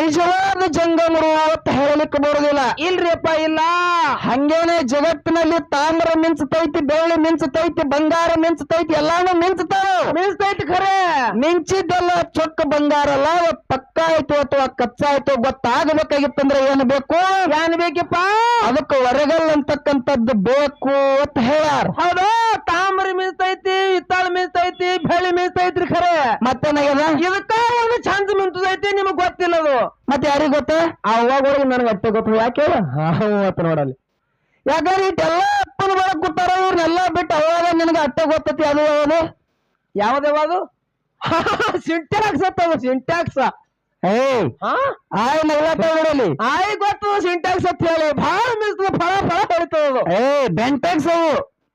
ನಿಜವಾದ ಜಂಗಮರು ಅಂತ ಹೇಳಲಿಕ್ಕೆ ಬರುದಿಲ್ಲ ಇಲ್ರಿಪ್ಪ ಇಲ್ಲ. ಹಂಗೇನೆ ಜಗತ್ತಿನಲ್ಲಿ ತಾಮ್ರ ಮಿಂಚತೈತಿ ಬೆಳ್ಳಿ ಮಿಂಚತೈತಿ ಬಂಗಾರ ಮಿಂಚತೈತಿ ಎಲ್ಲಾನು ಮಿಂಚತಾವ ಮಿಂಚತೈತಿ ಖರೆ. ಮಿಂಚಿದ್ದೆಲ್ಲ ಚೊಕ್ಕ ಬಂಗಾರ ಅಲ್ಲ ಪಕ್ಕ ಆಯ್ತು ಅಥವಾ ಕಚ್ಚಾ ಆಯ್ತು ಗೊತ್ತಾಗಬೇಕಾಗಿತ್ತಂದ್ರೆ ಏನು ಬೇಕು? ಏನ್ ಬೇಕಪ್ಪ? ಅದಕ್ಕೆ ಹೊರಗಲ್ ಅಂತಕ್ಕಂಥದ್ದು ಬೇಕು ಅಂತ ಹೇಳ್ಯಾರ. ಹೌದು ತಾಮ್ರ ಮಿಂಚತೈತಿ ಹಿತ್ತಾಳ ಮಿಂಚತೈತಿ ಬೆಳ್ಳಿ ಮಿಂಚತೈತ್ರಿ ಖರೆ. ಮತ್ತೇನಾಗ್ಯದ? ಇದಕ್ಕ ಒಂದು ನಿಮಗ್ ಗೊತ್ತಿಲ್ಲ ಅದು ಮತ್ತೆ ಯಾರಿಗ್ ಗೊತ್ತ? ಅವಾಗ ನನಗೆ ಅಷ್ಟೇ ಗೊತ್ತು. ಯಾಕೆ ಅವತ್ತು ನೋಡಲ್ಲಿ. ಯಾಕಂದ್ರೆ ಇಟ್ಟೆಲ್ಲ ಅಪ್ಪನ ಒಳಗ್ ಕೂತಾರ ಇವ್ರನ್ನೆಲ್ಲ ಬಿಟ್ಟು ಅವಾಗ ನಿನಗೆ ಅಟ್ಟ ಗೊತ್ತತಿ ಅದು ಯಾವುದು ಯಾವ್ದು? Syntax ಅತ್ತವ syntax. ಆಯ್ ನಗ್ಲಾತ ನೋಡಲಿ ಆಯ್ ಗೊತ್ತು ಸಿಂಟ್ಯಾಕ್ಸ್ ಅಂತ ಹೇಳಿ. ಭಾಳ ಮಿಸ್ ಫಳ ಫಳ ಅದು ಏ ಬೆಂಟ್ಯಾಕ್ಸ್ ಅವು.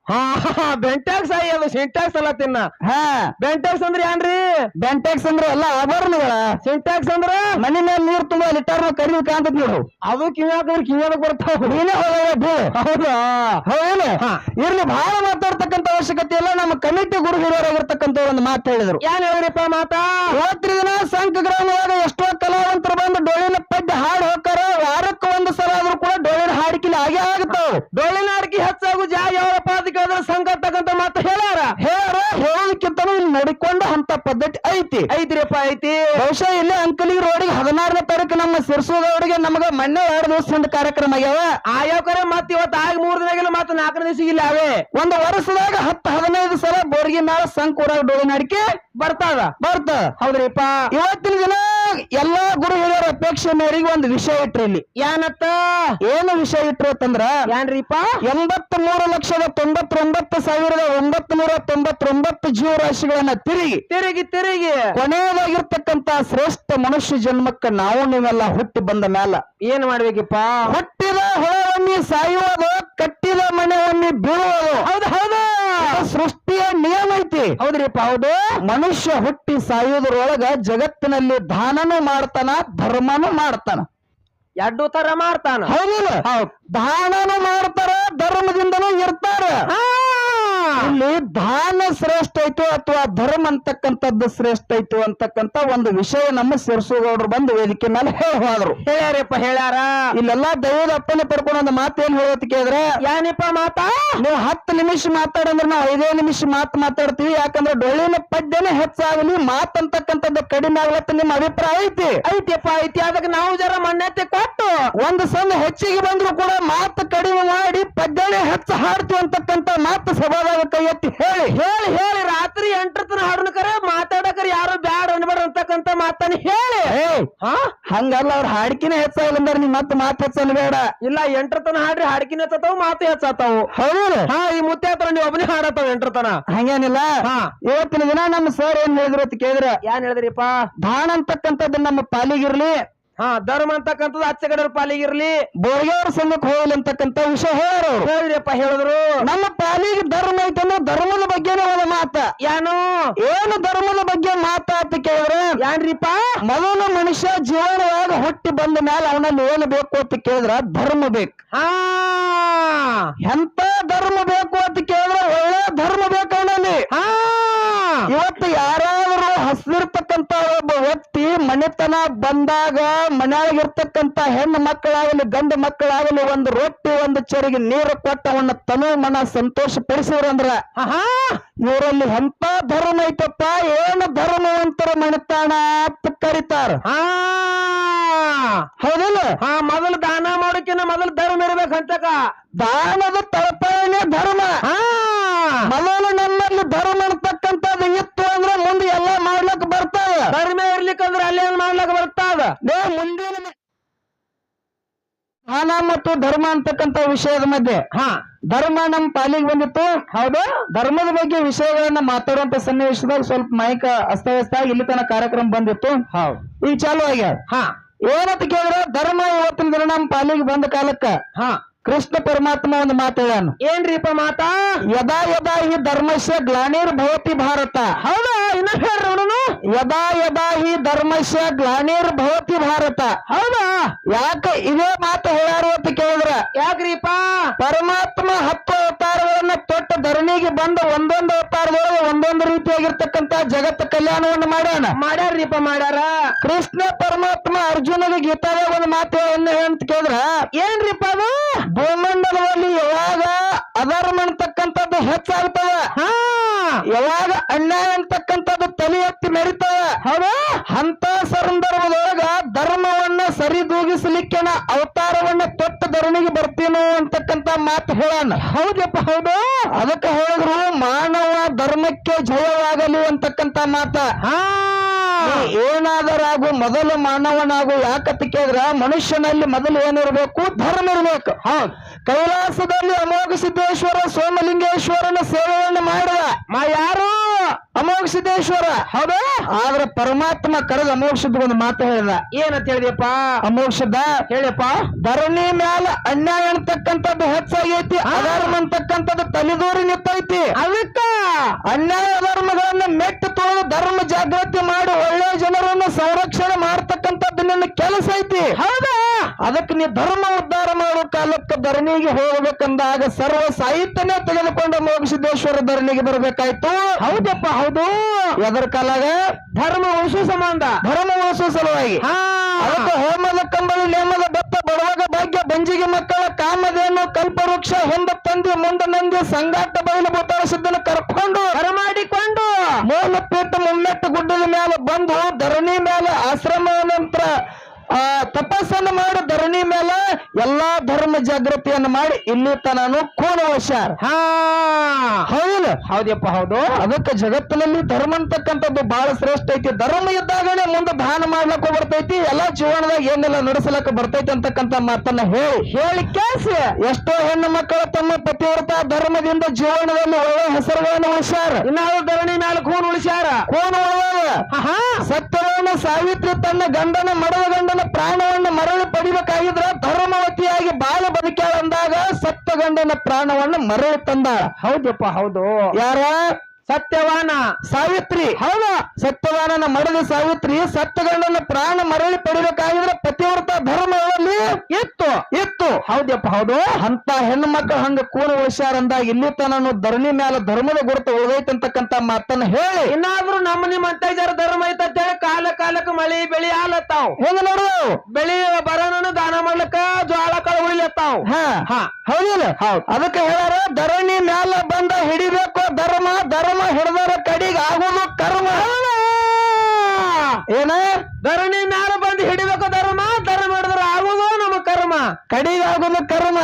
ಹಾ ಬೆಂಟ್ಯಾಕ್ಸ್ ಆಯ್ ಅದು ಸಿಂಟ್ಯಾಕ್ಸ್ ಅಲ್ಲ ತಿನ್ನ. ಹಾ. ಬೆಂಟ್ಯಾಕ್ಸ್ ಅಂದ್ರೆ ಏನ್ರಿ? ಬೆಂಟಾಕ್ಸ್ ಅಂದ್ರೆ ಎಲ್ಲ ಆಭರಣಗಳ. ಸಿಂಟ್ಯಾಕ್ಸ್ ಅಂದ್ರ? ಮನೆ ಮೇಲೆ ನೀರ್ ತುಂಬಾ ಲಿಟರ್ ಕಡಿಮೆ ಕಾಣ್ತದ ನೋಡು. ಅದು ಕಿವ್ಯಾಕಂದ್ರೆ ಕಿವ್ಯಾಕ ಬರ್ತಾವ. ನೀನೇ ಹೋಗೋದು ಹೌದಾ? ಹೌದಿಲ್ಲ. ಇರ್ಲಿ ಬಹಳ ಮಾತಾಡ್ತಕ್ಕಂತ ಅವಶ್ಯಕತೆ ಇಲ್ಲ. ನಮ್ಮ ಕಮಿಟಿ ಗುರು ಒಂದು ಮಾತು ಹೇಳಿದ್ರು. ಏನ್ ಹೇಳ್ರಿಪ್ಪ ಮಾತಾ? ಹೋತ್ರಿ ದಿನ ಸಂಕ ಗ್ರಾಮದಾಗ ಎಷ್ಟೋ ಕಲಾವಂತರು ಬಂದು ಡೊಳಿನ ಪಡ್ಡಿ ಹಾಡು ಹೋಗ್ತಾರ ಹಾಡಿಕಿಲಿ ಹಾಗೆ ಆಗ್ತಾವ ಡೊಳ್ಳಿನ ಅಡಿಕೆ ಹೆಚ್ಚಾಗು ಜಾಗ ಯಾವಪ್ಪ ಅದಕ್ಕೆ ಅದ್ರ ಸಂಘ ತಗಂತ ಮಾತು ಹೇಳಾರ ಹೇಳಾರ ಹೇಳೋದಕ್ಕಿಂತನೂ ಇಲ್ಲಿ ನೋಡಿಕೊಂಡು ಅಂತ ಪದ್ಧತಿ ಐತಿ. ಐತ್ರಿಪ್ಪ ಐತಿ. ಬಹುಶಃ ಇಲ್ಲಿ ಅಂಕಲಿ ರೋಡಿಗೆ ಹದಿನಾರನೇ ತಾರೀಕು ನಮ್ಮ ಸಿರ್ಸೋದವ್ರಿಗೆ ನಮಗ ಮೊನ್ನೆ ಎರಡು ದಿವಸದಿಂದ ಕಾರ್ಯಕ್ರಮ ಆಗ್ಯಾವ. ಆಯಾವ ಕರೆ ಮತ್ ಇವತ್ತು ಆಗ ಮೂರ್ ದಿನ ಮತ್ತೆ ನಾಲ್ಕನೇ ದಿವಸ ಇಲ್ಲ ಅವೇ ಒಂದು ವರ್ಷದಾಗ ಹತ್ತು ಹದಿನೈದು ಸಲ ಬೋರ್ಗಿ ಮ್ಯಾಲ ಸಂಕೂರಾಗ ಡೊಳ್ಳಿನ ಅಡಿಕೆ ಬರ್ತಾದ? ಬರ್ತ. ಹೌದ್ರಿಪ್ಪ. ಇವತ್ತಿನ ದಿನ ಎಲ್ಲಾ ಗುರು ಹಿರಿಯರ ಅಪೇಕ್ಷೆ ಮೇರೆಗೆ ಒಂದು ವಿಷಯ ಇಟ್ರಿ ಇಲ್ಲಿ. ಏನತ್ತ? ಏನು ವಿಷಯ ಇಟ್ರಿ ಅಂತಂದ್ರ ಏನ್ರಿಪ್ಪ? ಎಂಬತ್ ಮೂರು ಲಕ್ಷದ ತೊಂಬತ್ತೊಂಬತ್ತು ಸಾವಿರದ ಒಂಬತ್ ನೂರ ತೊಂಬತ್ತೊಂಬತ್ತು ಜೀವರಾಶಿಗಳನ್ನ ತಿರುಗಿ ತಿರುಗಿ ತಿರುಗಿ. ಕೊನೆಯದಾಗಿರ್ತಕ್ಕಂತ ಶ್ರೇಷ್ಠ ಮನುಷ್ಯ ಜನ್ಮಕ್ಕ ನಾವು ನೀವೆಲ್ಲ ಹುಟ್ಟಿ ಬಂದ ಮ್ಯಾಲ. ಏನ್ ಮಾಡ್ಬೇಕಿಪ್ಪ? ಹುಟ್ಟಿದ ಹೊಳವನ್ನಿ ಸಾಯುವುದು ಕಟ್ಟಿದ ಮನೆಯನ್ನಿ ಬೀಳುವುದು ಹೌದು ಹೌದು ಇದು ಸೃಷ್ಟಿಯ ನಿಯಮ ಹೌದ್ರಿಪ್ಪ ಹೌದು. ಮನುಷ್ಯ ಹುಟ್ಟಿ ಸಾಯೋದ್ರೊಳಗ ಜಗತ್ತಿನಲ್ಲಿ ದಾನನು ಮಾಡ್ತಾನ ಧರ್ಮನು ಮಾಡ್ತಾನ. ಎರಡು ತರ ಮಾಡ್ತಾನ. ಹೌದಿಲ್ಲ ದಾನನು ಮಾಡ್ತಾರ ಧರ್ಮದಿಂದನೂ ಇರ್ತಾರ. ಇಲ್ಲಿ ಐತು ಅಥವಾ ಧರ್ಮ ಅಂತಕ್ಕಂಥದ್ದು ಶ್ರೇಷ್ಠ ಐತೋ ಅಂತಕ್ಕಂಥ ಒಂದು ವಿಷಯ ನಮ್ಮ ಸಿರ್ಸುಗೌಡರು ಬಂದು ವೇದಿಕೆ ಮೇಲೆ ಹೇಳಿ ಹೋದ್ರು ಹೇಳ್ಯಾರಪ್ಪ ಹೇಳ್ಯಾರ? ಇಲ್ಲೆಲ್ಲಾ ದೈವದ ಅಪ್ಪನೆ ಪಡ್ಕೊಂಡು ಒಂದು ಮಾತು ಏನ್ ಹೇಳೋದ್ ಕೇಳಿದ್ರೆ ಯಾನಿಪ್ಪ ಮಾತಾ? ನೀವು ಹತ್ತು ನಿಮಿಷ ಮಾತಾಡಂದ್ರೆ ನಾವು ಐದೇ ನಿಮಿಷ ಮಾತು ಮಾತಾಡ್ತೀವಿ ಯಾಕಂದ್ರೆ ಡೊಳ್ಳಿನ ಪದ್ಯನೇ ಹೆಚ್ಚಾಗಲಿ ಮಾತಂತಕ್ಕಂಥದ್ದು ಕಡಿಮೆ ಆಗ್ಲತ್ತ ನಿಮ್ಮ ಅಭಿಪ್ರಾಯ ಐತಿ. ಐತಿಯಪ್ಪ ಐತಿ. ಅದಕ್ಕೆ ನಾವು ಜರ ಮಾನ್ಯತೆ ಕೊಟ್ಟು. ಒಂದು ಸಣ್ಣ ಹೆಚ್ಚಿಗೆ ಬಂದ್ರು ಕೂಡ ಮಾತು ಕಡಿಮೆ ಮಾಡಿ ಪದ್ಯನೇ ಹೆಚ್ಚು ಹಾಡ್ತೀವಿ ಅಂತಕ್ಕಂಥ ಮಾತು ಸಭಾದಾಗ ಕೈ ಎತ್ತಿ ಹೇಳಿ. ಹೇಳಿ ಹೇಳಿ. ರಾತ್ರಿ ಎಂಟರ ತನ ಹಾಡನ ಕರೆ ಮಾತಾಡಕರ ಯಾರು ಬ್ಯಾಡ ಅನ್ಬೇಡ ಅಂತಕ್ಕಂತ ಮಾತನ್ನ ಹೇಳಿ. ಹಾ ಹಂಗಲ್ಲ ಅವ್ರ ಹಾಡ್ಕಿನೇ ಹೆಚ್ಚಾಗಿಲ್ಲ ಅಂದ್ರೆ ನೀ ಮತ್ತೆ ಮಾತು ಹೆಚ್ಚಲ್ಲ ಬೇಡ. ಇಲ್ಲ ಎಂಟರ ತನ ಹಾಡ್ರಿ ಹಾಡ್ಕಿನ ಹತ್ತತಾವು ಮಾತು ಹೆಚ್ಚಾತಾವು ಹೌದು ಹಾ ಈ ಮುತ್ತೆ ಹತ್ರ ನೀವು ಒಬ್ಬನೇ ಹಾಡತಾವ ಎಂಟರ ತನ ಹಂಗೇನಿಲ್ಲ. ಹಾ. ಇವತ್ತಿನ ದಿನ ನಮ್ಮ ಸರ್ ಏನ್ ಹೇಳಿದ್ರು ಅಂತ ಕೇಳಿದ್ರ ಏನ್ ಹೇಳಿದ್ರಿಪ್ಪ? ಬಾಣ ಅಂತಕ್ಕಂಥದ್ದು ನಮ್ಮ ಪಾಲಿಗಿರ್ಲಿ ಹಾ ಧರ್ಮ ಅಂತಕ್ಕಂಥದ್ದು ಅಚ್ಚಗಡರ ಕಡೆ ಪಾಲಿಗಿರ್ಲಿ ಬೋರ್ಗೆಯವ್ರ ಸಂಘಕ್ಕೆ ಹೋಗಲಿ ಅಂತಕ್ಕಂಥ ವಿಷಯ ಹೇಳೋರು ಹೇಳಿದಪ್ಪ ಹೇಳಿದ್ರು. ನಮ್ಮ ಪಾಲಿಗೆ ಧರ್ಮ ಐತಂದ್ರೆ ಧರ್ಮದ ಬಗ್ಗೆನೇ ಒಂದು ಮಾತ. ಏನು ಏನು ಧರ್ಮದ ಬಗ್ಗೆ ಮಾತಾಡ್ತ ಕೇಳಿದ್ರೆ ಯಾನ್ರಿಪ್ಪ? ಮೊದಲು ಮನುಷ್ಯ ಜೀವನವಾಗ ಹುಟ್ಟಿ ಬಂದ ಮೇಲೆ ಅವನಲ್ಲಿ ಏನು ಬೇಕು ಅಂತ ಕೇಳಿದ್ರ ಧರ್ಮ ಬೇಕು. ಹಾ. ಎಂತ ಧರ್ಮ ಬೇಕು ಅಂತ ಕೇಳಿದ್ರೆ ಒಳ್ಳೆ ಧರ್ಮ ಬೇಕು ಅವನಲ್ಲಿ. ಹಾ. ಇವತ್ತು ಯಾರಾದ್ರೂ ಹಸಿರ್ತಕ್ಕಂತ ಒಬ್ಬ ವ್ಯಕ್ತಿ ಮನೆತನ ಬಂದಾಗ ಮನೆಯಾಗಿರ್ತಕ್ಕಂತ ಹೆಣ್ಣು ಮಕ್ಕಳಾಗಲಿ ಗಂಡು ಮಕ್ಕಳಾಗಲಿ ಒಂದು ರೊಟ್ಟಿ ಒಂದು ಚರಿಗೆ ನೀರು ಕೊಟ್ಟವನ್ನ ತನು ಮನ ಸಂತೋಷ ಪಡಿಸಿದ್ರಂದ್ರ ಅಂದ್ರ ಇವರಲ್ಲಿ ಎಂತ ಧರ್ಮ ಐತಪ್ಪ? ಏನು ಧರ್ಮವಂತರ ಮನೆತಾಣ ಅಂತ ಕರೀತಾರ. ಹಾ! ಹೌದಿಲ್ಲ? ಹಾ ಮೊದಲು ದಾನ ಮಾಡೋಕಿನ ಮೊದಲು ಧರ್ಮ ಇರ್ಬೇಕಂತಕ. ದಾನದ ತಳಪಾಯನೇ ಧರ್ಮ. ಹಾ! ಮೊದಲು ದಾನ ಮತ್ತು ಧರ್ಮ ಅಂತಕ್ಕಂಥ ವಿಷಯದ ಮಧ್ಯೆ. ಹಾ. ಧರ್ಮ ನಮ್ಮ ಪಾಲಿಗೆ ಬಂದಿತ್ತು. ಹೌದು. ಧರ್ಮದ ಬಗ್ಗೆ ವಿಷಯಗಳನ್ನ ಮಾತಾಡುವಂತ ಸನ್ನಿವೇಶದಾಗ ಸ್ವಲ್ಪ ಮೈಕ ಅಸ್ತವ್ಯಸ್ತ ಇಲ್ಲಿ ತನಕ ಕಾರ್ಯಕ್ರಮ ಬಂದಿತ್ತು. ಹೌದು. ಈಗ ಚಾಲು ಆಗ್ಯಾವ ಹಾ. ಏನಂತ ಕೇಳಿದ್ರೆ ಧರ್ಮ ಇವತ್ತಿನ ದಿನ ನಮ್ಮ ಪಾಲಿಗೆ ಬಂದ ಕಾಲಕ್ಕ ಹಾ. ಕೃಷ್ಣ ಪರಮಾತ್ಮ ಒಂದು ಏನ್ರಿ ಏನ್ರಿಪ್ಪ ಮಾತಾ? ಯದಾ ಯದಾ ಹಿ ಧರ್ಮಸ್ಯ ಗ್ಲಾನಿರ್ ಭವತಿ ಭಾರತ. ಹೌದಾ? ಇನ್ನ ಹೇಳ್ರಿ ಯದಾ ಯದಾ ಹಿ ಧರ್ಮಸ್ಯ ಗ್ಲಾನಿರ್ ಭವತಿ ಭಾರತ. ಹೌದಾ? ಯಾಕೆ ಇದೇ ಮಾತು ಹೇಳಾರು ಅಂತ ಕೇಳಿದ್ರ? ಯಾಕ್ರೀಪ ಪರಮಾತ್ಮ ಹತ್ತು ಅವತಾರಗಳನ್ನ ತೊಟ್ಟ ಧರಣಿಗೆ ಬಂದ ಒಂದೊಂದು ಅವತಾರದೊಳಗೆ ಒಂದೊಂದು ರೀತಿಯಾಗಿರ್ತಕ್ಕಂತ ಜಗತ್ತ ಕಲ್ಯಾಣವನ್ನ ಮಾಡ್ಯಾನ. ಮಾಡ್ಯಾರೀಪ ಮಾಡ್ಯಾರ? ಕೃಷ್ಣ ಪರಮಾತ್ಮ ಅರ್ಜುನಗೆ ಗೀತಾದ ಒಂದು ಮಾತು ಏನು ಅಂತ ಕೇಳಿದ್ರ? ಏನ್ರಿಪ ಅದು? ಭೂಮಂಡಲದಲ್ಲಿ ಯಾವಾಗ ಅಧರ್ಮ ಅಂತಕ್ಕಂಥದ್ದು ಹೆಚ್ಚಾಗ್ತವ ಹಾ. ಯಾವಾಗ ಅನ್ಯಾಯ ಅಂತಕ್ಕಂಥದ್ದು ತಲೆ ಎತ್ತಿ ಮೆರಿತವ ಅಂತ ಸಂದರ್ಭದೊಳಗ ಧರ್ಮವನ್ನ ಸರಿದೂಗಿಸಲಿಕ್ಕೆ ಅವತಾರವನ್ನ ತೊಟ್ಟ ಧರಣಿಗೆ ಬರ್ತೀನೋ ಅಂತಕ್ಕಂತ ಮಾತು ಹೇಳೋಣ ಹೌದಪ್ಪ ಹೌದು. ಅದಕ್ಕೆ ಹೇಳಿದ್ರು ಮಾನವ ಧರ್ಮಕ್ಕೆ ಜಯವಾಗಲಿ ಅಂತಕ್ಕಂತ ಮಾತ. ಏನಾದರಾಗು ಮೊದಲು ಮಾನವನಾಗು ಯಾಕಂತ ಕೇಳಿದ್ರ ಮನುಷ್ಯನಲ್ಲಿ ಮೊದಲು ಏನಿರ್ಬೇಕು? ಧರ್ಮ ಇರಬೇಕು. ಹೌದು. ಕೈಲಾಸದಲ್ಲಿ ಅಮೋಘ ಸಿದ್ದೇಶ್ವರ ಸೋಮಲಿಂಗೇಶ್ವರನ ಸೇವೆಯನ್ನು ಮಾಡಿದ ಮಾ ಯಾರು? ಅಮೋಘ ಸಿದ್ದೇಶ್ವರ ಹೌದಾ. ಆದ್ರೆ ಪರಮಾತ್ಮ ಕರೆದ ಅಮೋಕ್ಷದ ಒಂದು ಮಾತು ಹೇಳಿದ. ಏನಂತ ಹೇಳಿದಪ್ಪ ಅಮೋಕ್ಷದ ಹೇಳಿಯಪ್ಪ. ಧರಣಿ ಮ್ಯಾಲ ಅನ್ಯಾಯ ಅಂತಕ್ಕಂಥದ್ದು ಹೆಚ್ಚಾಗೈತಿ ಅಧರ್ಮ ಅಂತಕ್ಕಂಥದ್ದು ತಲೆದೂರಿ ನಿಂತೈತಿ. ಅದಕ್ಕ? ಅನ್ಯಾಯ ಧರ್ಮಗಳನ್ನ ಮೆಟ್ಟು ತೊಳೆದು ಧರ್ಮ ಜಾಗೃತಿ ಮಾಡಿ ಒಳ್ಳೆ ಜನರನ್ನು ಸಂರಕ್ಷಣೆ ಮಾಡ್ತಕ್ಕಂಥದ್ದು ನಿನ್ನ ಕೆಲಸ ಐತಿ. ಹೌದಾ. ಅದಕ್ಕೆ ನೀ ಧರ್ಮ ಉದ್ಧಾರ ಮಾಡೋ ಕಾಲಕ್ಕೆ ಧರಣಿಗೆ ಹೋಗ್ಬೇಕಂದಾಗ ಸರ್ವ ಸಾಹಿತ್ಯನೇ ತೆಗೆದುಕೊಂಡು ಮೋಗಸಿದ್ದೇಶ್ವರ ಧರಣಿಗೆ ಬರಬೇಕಾಯ್ತು. ಹೌದಪ್ಪ ಹೌದು. ಎದರ ಕಾಲಾಗ? ಧರ್ಮ ಉಳಿಸು ಸಂಬಂಧ. ಧರ್ಮ ಉಳಿಸುವ ಸಲುವಾಗಿ. ಅದಕ್ಕೆ ಹೋಮದ ಕಂಬಳಿ ನೇಮದ ಬತ್ತ ಬಡವಾಗ ಭಾಗ್ಯ ಬಂಜಿಗೆ ಮಕ್ಕಳ ಕಾಮಧೇನು ಕಲ್ಪವೃಕ್ಷ ಹೊಂದ ತಂದಿ ಮುಂದ ನಂದಿ ಸಂಗಾಟ ಬಯಲು ಭೂತಾಳ ಸಿದ್ದನ ಕರ್ಕೊಂಡು ಕರಮಾಡಿಕೊಂಡು. ಮೂಲ ಪೀಠ ಮುಮ್ಮೆಟ್ಟು ಗುಡ್ಡದ ಮೇಲೆ ಬಂದು ಧರಣಿ ಮೇಲೆ ಆಶ್ರಮ ಆ ತಪಸ್ಸನ್ನು ಮಾಡಿ ಧರಣಿ ಮೇಲೆ ಎಲ್ಲಾ ಧರ್ಮ ಜಾಗೃತಿಯನ್ನು ಮಾಡಿ ಇಲ್ಲಿ ತನನು ಕೋಣ ವಶಾರ್ ಹಾ. ಹೌದು. ಹೌದಪ್ಪ ಹೌದು. ಅದಕ್ಕೆ ಜಗತ್ತಿನಲ್ಲಿ ಧರ್ಮ ಅಂತಕ್ಕಂಥದ್ದು ಬಹಳ ಶ್ರೇಷ್ಠ ಐತಿ. ಧರ್ಮ ಇದ್ದಾಗನೇ ಮುಂದೆ ದಾನ ಮಾಡ್ಲಕ್ಕ ಬರ್ತೈತಿ ಎಲ್ಲಾ ಜೀವನದಾಗ ಏನೆಲ್ಲ ನಡೆಸಲಕ್ಕ ಬರ್ತೈತಿ ಅಂತಕ್ಕಂಥ ಮಾತನ್ನ ಹೇಳಿ. ಹೇಳಿ ಕೇಸ ಎಷ್ಟೋ ಹೆಣ್ಣು ಮಕ್ಕಳು ತಮ್ಮ ಪತಿವ್ರತ ಧರ್ಮದಿಂದ ಜೀವನದಲ್ಲಿ ಒಳ್ಳೆ ಹೆಸರುಗಳನ್ನು ಉಳಿಸ್ಯಾರ. ಇನ್ನಾದ್ರೂ ಧರಣಿ ಮೇಲೆ ಖೂನ್ ಉಳಿಸ್ಯಾರ? ಕೋಣ ಒಳ್ಳೆಯ ಸತ್ಯವಾನ ಸಾವಿತ್ರಿ ತನ್ನ ಗಂಡನ ಮಡದ ಗಂಡನ ಪ್ರಾಣವನ್ನು ಮರಳಿ ಪಡಿಬೇಕಾಗಿದ್ರ ಧರ್ಮವತಿಯಾಗಿ ಬಾಲ ಬದುಕ್ಯಾಳ ಅಂದಾಗ ಸತ್ತ ಗಂಡನ ಪ್ರಾಣವನ್ನು ಮರಳಿ ತಂದಾಳ. ಹೌದಪ್ಪ ಹೌದು. ಯಾರ? ಸತ್ಯವಾನ ಸಾವಿತ್ರಿ. ಹೌದ. ಸತ್ಯವಾನನ ಮರದ ಸಾವಿತ್ರಿ ಸತ್ಯಗಳನ್ನ ಪ್ರಾಣ ಮರಳಿ ಪಡಿಬೇಕಾಗಿದ್ರೆ ಪತಿವ್ರತ ಧರ್ಮಗಳಲ್ಲಿ ಇತ್ತು. ಇತ್ತು. ಹೌದಪ್ಪ ಹೌದು. ಅಂತ ಹೆಣ್ಣು ಮಕ್ಕಳು ಹಂಗ ಕೂಲ ಉಳಿಸ್ಯಾರಂದಾಗ ಇಲ್ಲಿ ತನನು ಧರಣಿ ಮೇಲೆ ಧರ್ಮದ ಗುರುತು ಉಳಿದೈತೆ ಅಂತಕ್ಕಂತ ಮಾತನ್ನ ಹೇಳಿ. ಇನ್ನಾದ್ರೂ ನಮ್ಮ ನಿಮ್ಮ ಅಂತ ಜರ ಧರ್ಮ ಐತಂತ ಅಂತೇಳಿ ಕಾಲ ಕಾಲಕ್ಕೆ ಮಳಿ ಬೆಳಿ ಆಲತ್ತಾವ್ ಹೆಂಗ ನೋಡು? ಬೆಳಿ ಬರೋಣ ದಾನ ಮಾಡ್ಲಕ್ಕ ಜ್ವಾಳ ಕಾಳು ಉಳಿಲತ್ತಾವ್ ಹಾ. ಹಾ. ಹೌದಿಲ್ಲ? ಅದಕ್ಕೆ ಹೇಳಾರ ಧರಣಿ ಮ್ಯಾಲ ಬಂದ ಹಿಡಿಬೇಕು ಧರ್ಮ ಧರ್ಮ ಹಿಡಿದರ ಕಡಿಗೆ ಆಗುದು ಕರ್ಮ. ಏನ? ಧರಣಿ ಮ್ಯಾಲ ಬಂದು ಹಿಡಿಬೇಕು ಧರ್ಮ ಧರ್ಮ ಹಿಡಿದ್ರ ಆಗುದು ನಮ್ಮ ಕರ್ಮ. ಕಡಿಗೆ ಆಗುದು ಕರ್ಮ.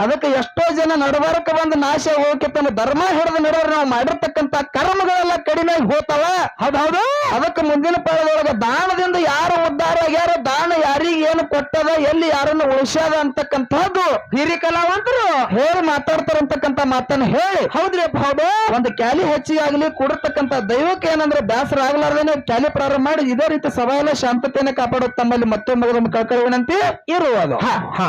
ಅದಕ್ಕೆ ಎಷ್ಟೋ ಜನ ನಡಬಾರಕ ಬಂದು ನಾಶ ಹೋಗಕ್ಕೆ ತನ್ನ ಧರ್ಮ ಹಿಡಿದು ನಡೆದ್ರೆ ನಾವು ಮಾಡಿರ್ತಕ್ಕಂತ ಕರ್ಮಗಳೆಲ್ಲ ಕಡಿಮೆ ಆಗಿ ಹೋತಾವ ಹೌದೌದು ಅದಕ್ಕೆ ಮುಂದಿನ ಪಾಳದೊಳಗ ದಾನದಿಂದ ಯಾರು ಉದ್ಧಾರ ಆಗ್ಯಾರ ದಾನ ಯಾರಿಗೆ ಏನು ಕೊಟ್ಟದ ಎಲ್ಲಿ ಯಾರನ್ನು ಉಳಿಸ್ಯಾದ ಅಂತಕ್ಕಂಥದ್ದು ಹಿರಿ ಕಲಾವಂತರು ಹೇಳಿ ಮಾತಾಡ್ತಾರಂತಕ್ಕಂತ ಮಾತನ್ನ ಹೇಳಿ. ಹೌದ್ರಿ ಹೌದು. ಒಂದು ಕ್ಯಾಲಿ ಹೆಚ್ಚಿಗೆ ಆಗ್ಲಿ ಕೊಡತಕ್ಕಂತ ದೈವಕ್ಕೆ ಏನಂದ್ರೆ ಬ್ಯಾಸರ ಆಗ್ಲಾರ್ದೇನೆ ಕ್ಯಾಲಿ ಪ್ರಾರಂಭ ಮಾಡಿ ಇದೇ ರೀತಿ ಸಭಾ ಎಲ್ಲ ಶಾಂತತೆಯನ್ನು ಕಾಪಾಡೋದು ತಮ್ಮಲ್ಲಿ ಮತ್ತೊಮ್ಮೆ ಕಳ್ಕೊಳ್ಳೋ ವಿನಂತಿ ಇರುವುದು. ಹಾ.